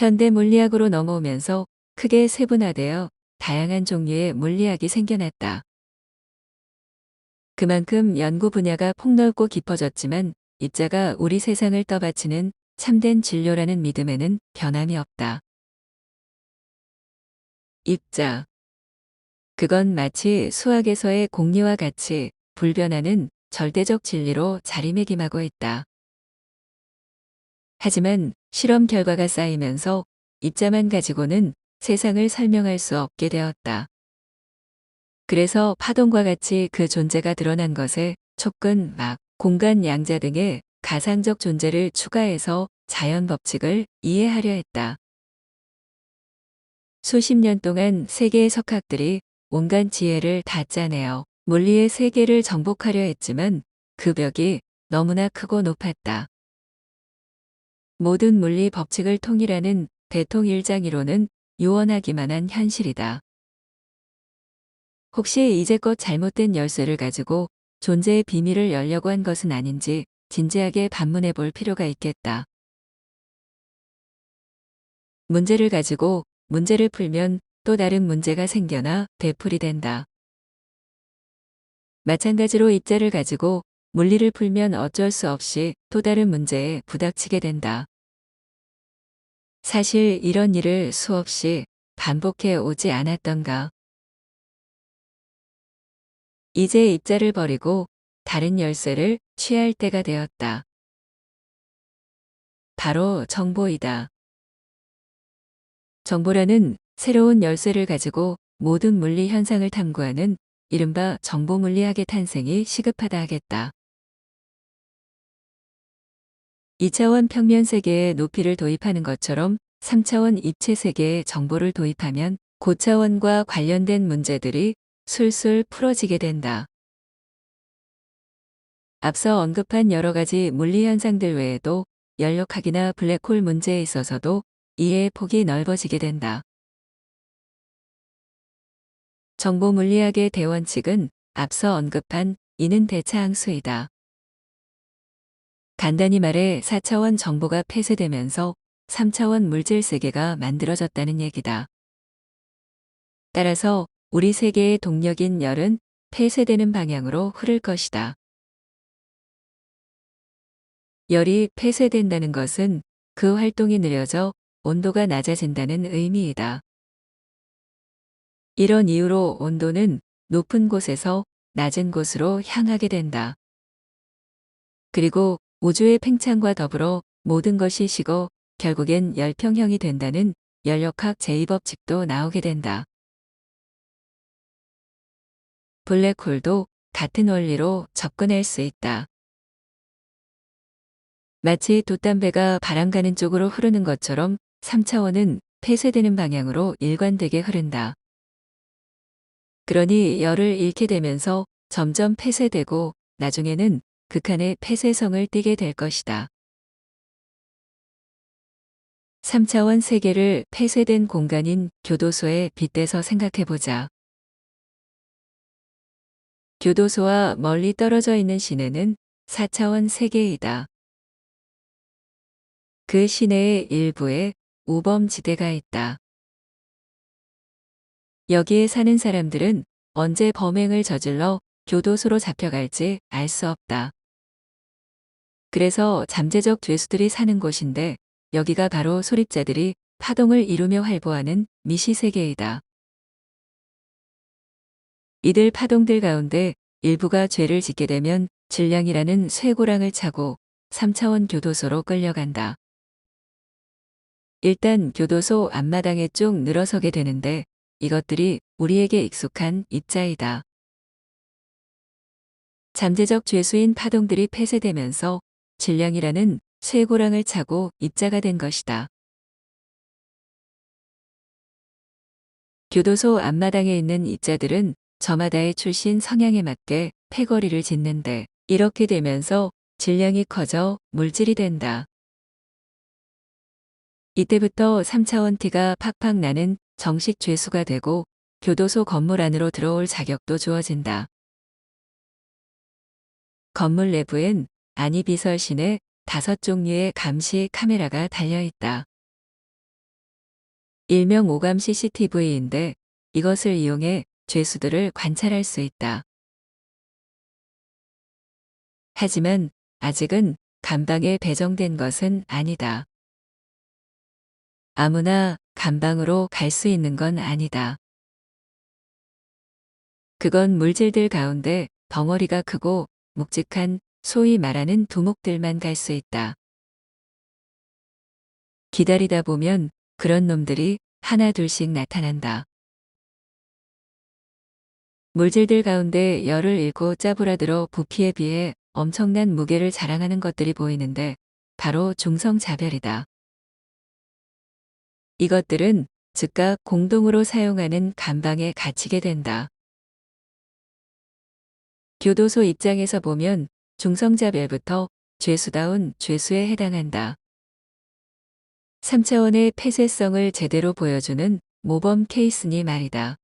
현대 물리학으로 넘어오면서 크게 세분화되어 다양한 종류의 물리학이 생겨났다. 그만큼 연구 분야가 폭넓고 깊어졌지만 입자가 우리 세상을 떠받치는 참된 진료라는 믿음에는 변함이 없다. 입자. 그건 마치 수학에서의 공리와 같이 불변하는 절대적 진리로 자리매김하고 있다. 하지만 실험 결과가 쌓이면서 입자만 가지고는 세상을 설명할 수 없게 되었다. 그래서 파동과 같이 그 존재가 드러난 것에 촉근, 막, 공간 양자 등의 가상적 존재를 추가해서 자연 법칙을 이해하려 했다. 수십 년 동안 세계의 석학들이 온갖 지혜를 다 짜내어 물리의 세계를 정복하려 했지만 그 벽이 너무나 크고 높았다. 모든 물리 법칙을 통일하는 대통일장이론은 유언하기만 한 현실이다. 혹시 이제껏 잘못된 열쇠를 가지고 존재의 비밀을 열려고 한 것은 아닌지 진지하게 반문해 볼 필요가 있겠다. 문제를 가지고 문제를 풀면 또 다른 문제가 생겨나 되풀이 된다. 마찬가지로 입자를 가지고 물리를 풀면 어쩔 수 없이 또 다른 문제에 부닥치게 된다. 사실 이런 일을 수없이 반복해 오지 않았던가. 이제 입자를 버리고 다른 열쇠를 취할 때가 되었다. 바로 정보이다. 정보라는 새로운 열쇠를 가지고 모든 물리 현상을 탐구하는 이른바 정보물리학의 탄생이 시급하다 하겠다. 2차원 평면 세계에 높이를 도입하는 것처럼 3차원 입체 세계에 정보를 도입하면 고차원과 관련된 문제들이 술술 풀어지게 된다. 앞서 언급한 여러 가지 물리 현상들 외에도 연력학이나 블랙홀 문제에 있어서도 이해의 폭이 넓어지게 된다. 정보 물리학의 대원칙은 앞서 언급한 이는 대차항수이다. 간단히 말해 4차원 정보가 폐쇄되면서 3차원 물질 세계가 만들어졌다는 얘기다. 따라서 우리 세계의 동력인 열은 폐쇄되는 방향으로 흐를 것이다. 열이 폐쇄된다는 것은 그 활동이 느려져 온도가 낮아진다는 의미이다. 이런 이유로 온도는 높은 곳에서 낮은 곳으로 향하게 된다. 그리고 우주의 팽창과 더불어 모든 것이 식어 결국엔 열평형이 된다는 열역학 제2법칙도 나오게 된다. 블랙홀도 같은 원리로 접근할 수 있다. 마치 돛담배가 바람 가는 쪽으로 흐르는 것처럼 3차원은 폐쇄되는 방향으로 일관되게 흐른다. 그러니 열을 잃게 되면서 점점 폐쇄되고 나중에는 극한의 폐쇄성을 띠게 될 것이다. 3차원 세계를 폐쇄된 공간인 교도소에 빗대서 생각해보자. 교도소와 멀리 떨어져 있는 시내는 4차원 세계이다. 그 시내의 일부에 우범지대가 있다. 여기에 사는 사람들은 언제 범행을 저질러 교도소로 잡혀갈지 알 수 없다. 그래서 잠재적 죄수들이 사는 곳인데 여기가 바로 소립자들이 파동을 이루며 활보하는 미시 세계이다. 이들 파동들 가운데 일부가 죄를 짓게 되면 질량이라는 쇠고랑을 차고 3차원 교도소로 끌려간다. 일단 교도소 앞마당에 쭉 늘어서게 되는데 이것들이 우리에게 익숙한 입자이다. 잠재적 죄수인 파동들이 폐쇄되면서 질량이라는 쇠고랑을 차고 입자가 된 것이다. 교도소 앞마당에 있는 입자들은 저마다의 출신 성향에 맞게 패거리를 짓는데 이렇게 되면서 질량이 커져 물질이 된다. 이때부터 3차원 티가 팍팍 나는 정식 죄수가 되고 교도소 건물 안으로 들어올 자격도 주어진다. 건물 내부엔 안이 비설신에 다섯 종류의 감시 카메라가 달려 있다. 일명 오감 CCTV인데 이것을 이용해 죄수들을 관찰할 수 있다. 하지만 아직은 감방에 배정된 것은 아니다. 아무나 감방으로 갈 수 있는 건 아니다. 그건 물질들 가운데 덩어리가 크고 묵직한 소위 말하는 두목들만 갈 수 있다. 기다리다 보면 그런 놈들이 하나 둘씩 나타난다. 물질들 가운데 열을 잃고 짜부라들어 부피에 비해 엄청난 무게를 자랑하는 것들이 보이는데 바로 중성자별이다. 이것들은 즉각 공동으로 사용하는 감방에 갇히게 된다. 교도소 입장에서 보면 중성자별부터 죄수다운 죄수에 해당한다. 3차원의 폐쇄성을 제대로 보여주는 모범 케이스니 말이다.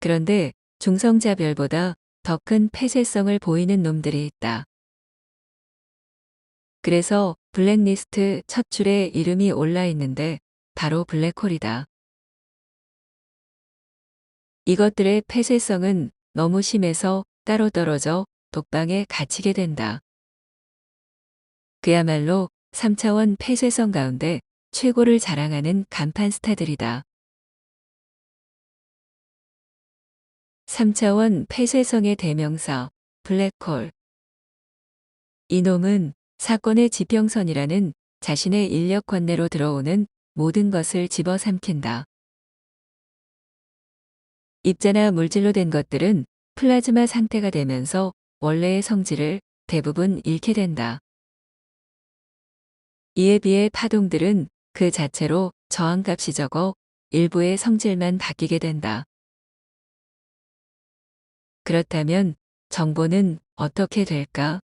그런데 중성자별보다 더 큰 폐쇄성을 보이는 놈들이 있다. 그래서 블랙리스트 첫 줄에 이름이 올라 있는데 바로 블랙홀이다. 이것들의 폐쇄성은 너무 심해서 따로 떨어져 독방에 갇히게 된다. 그야말로 3차원 폐쇄성 가운데 최고를 자랑하는 간판 스타들이다. 3차원 폐쇄성의 대명사 블랙홀 이놈은 사건의 지평선이라는 자신의 인력 관내로 들어오는 모든 것을 집어삼킨다. 입자나 물질로 된 것들은 플라즈마 상태가 되면서 원래의 성질을 대부분 잃게 된다. 이에 비해 파동들은 그 자체로 저항값이 적어 일부의 성질만 바뀌게 된다. 그렇다면 정보는 어떻게 될까?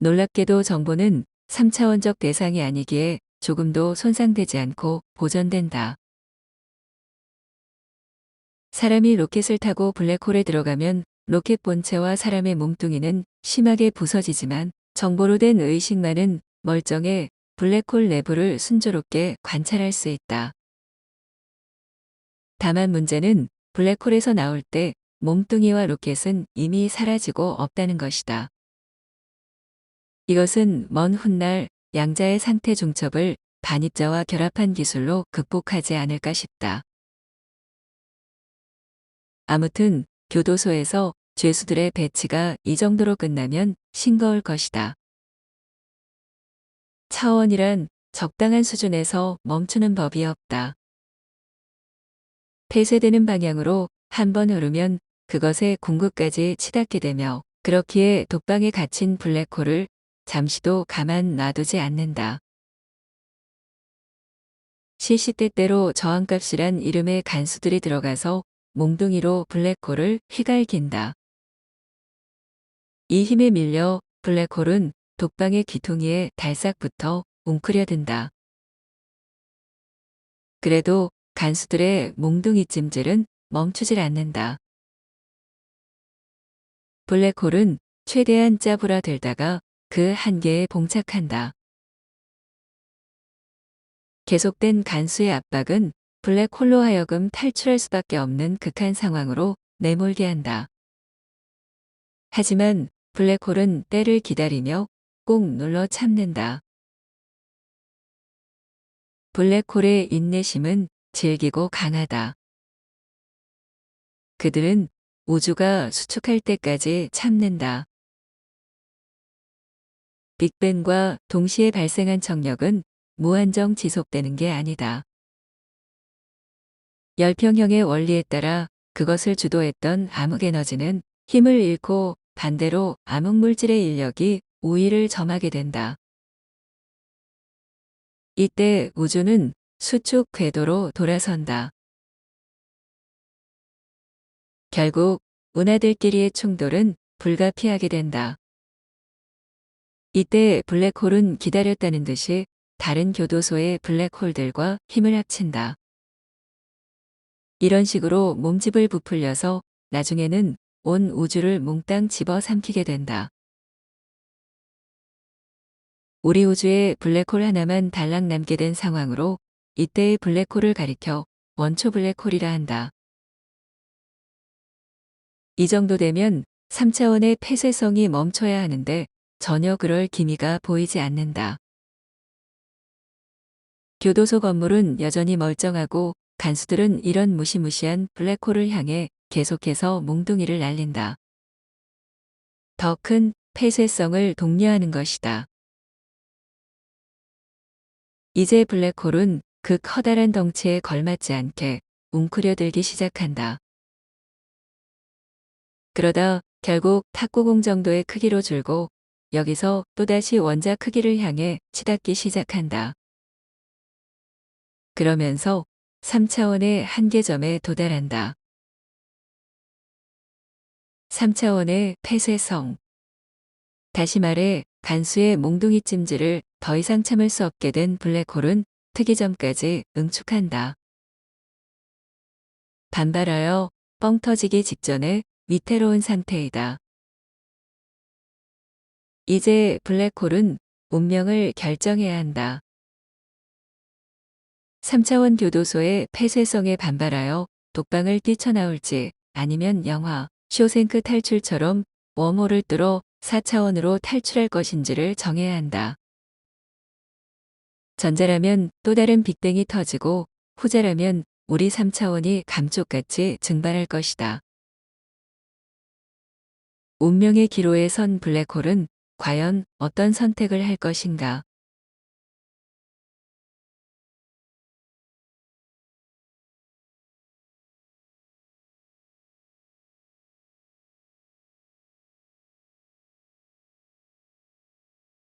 놀랍게도 정보는 3차원적 대상이 아니기에 조금도 손상되지 않고 보존된다. 사람이 로켓을 타고 블랙홀에 들어가면 로켓 본체와 사람의 몸뚱이는 심하게 부서지지만 정보로 된 의식만은 멀쩡해 블랙홀 내부를 순조롭게 관찰할 수 있다. 다만 문제는 블랙홀에서 나올 때 몸뚱이와 로켓은 이미 사라지고 없다는 것이다. 이것은 먼 훗날 양자의 상태 중첩을 반입자와 결합한 기술로 극복하지 않을까 싶다. 아무튼 교도소에서 죄수들의 배치가 이 정도로 끝나면 싱거울 것이다. 차원이란 적당한 수준에서 멈추는 법이 없다. 폐쇄되는 방향으로 한 번 흐르면 그것의 궁극까지 치닫게 되며 그렇기에 독방에 갇힌 블랙홀을 잠시도 가만 놔두지 않는다. 시시때때로 저항값이란 이름의 간수들이 들어가서 몽둥이로 블랙홀을 휘갈긴다. 이 힘에 밀려 블랙홀은 독방의 귀퉁이에 달싹붙어 웅크려든다. 그래도 간수들의 몽둥이 찜질은 멈추질 않는다. 블랙홀은 최대한 짜부라 들다가 그 한계에 봉착한다. 계속된 간수의 압박은 블랙홀로 하여금 탈출할 수밖에 없는 극한 상황으로 내몰게 한다. 하지만 블랙홀은 때를 기다리며 꼭 눌러 참는다. 블랙홀의 인내심은 질기고 강하다. 그들은 우주가 수축할 때까지 참는다. 빅뱅과 동시에 발생한 trọng력은 무한정 지속되는 게 아니다. 열평형의 원리에 따라 그것을 주도했던 암흑에너지는 힘을 잃고 반대로 암흑물질의 인력이 우위를 점하게 된다. 이때 우주는 수축 궤도로 돌아선다. 결국 운하들끼리의 충돌은 불가피하게 된다. 이때 블랙홀은 기다렸다는 듯이 다른 교도소의 블랙홀들과 힘을 합친다. 이런 식으로 몸집을 부풀려서 나중에는 온 우주를 몽땅 집어삼키게 된다. 우리 우주에 블랙홀 하나만 달랑 남게 된 상황으로 이때의 블랙홀을 가리켜 원초 블랙홀이라 한다. 이 정도 되면 3차원의 폐쇄성이 멈춰야 하는데 전혀 그럴 기미가 보이지 않는다. 교도소 건물은 여전히 멀쩡하고 간수들은 이런 무시무시한 블랙홀을 향해 계속해서 몽둥이를 날린다. 더 큰 폐쇄성을 독려하는 것이다. 이제 블랙홀은 그 커다란 덩치에 걸맞지 않게 웅크려들기 시작한다. 그러다 결국 탁구공 정도의 크기로 줄고 여기서 또다시 원자 크기를 향해 치닫기 시작한다. 그러면서 3차원의 한계점에 도달한다. 3차원의 폐쇄성. 다시 말해 간수의 몽둥이 찜질을 더 이상 참을 수 없게 된 블랙홀은 특이점까지 응축한다. 반발하여 뻥 터지기 직전에 위태로운 상태이다. 이제 블랙홀은 운명을 결정해야 한다. 3차원 교도소의 폐쇄성에 반발하여 독방을 뛰쳐나올지 아니면 영화 쇼생크 탈출처럼 웜홀을 뚫어 4차원으로 탈출할 것인지를 정해야 한다. 전자라면 또 다른 빅뱅이 터지고 후자라면 우리 3차원이 감쪽같이 증발할 것이다. 운명의 기로에 선 블랙홀은 과연 어떤 선택을 할 것인가?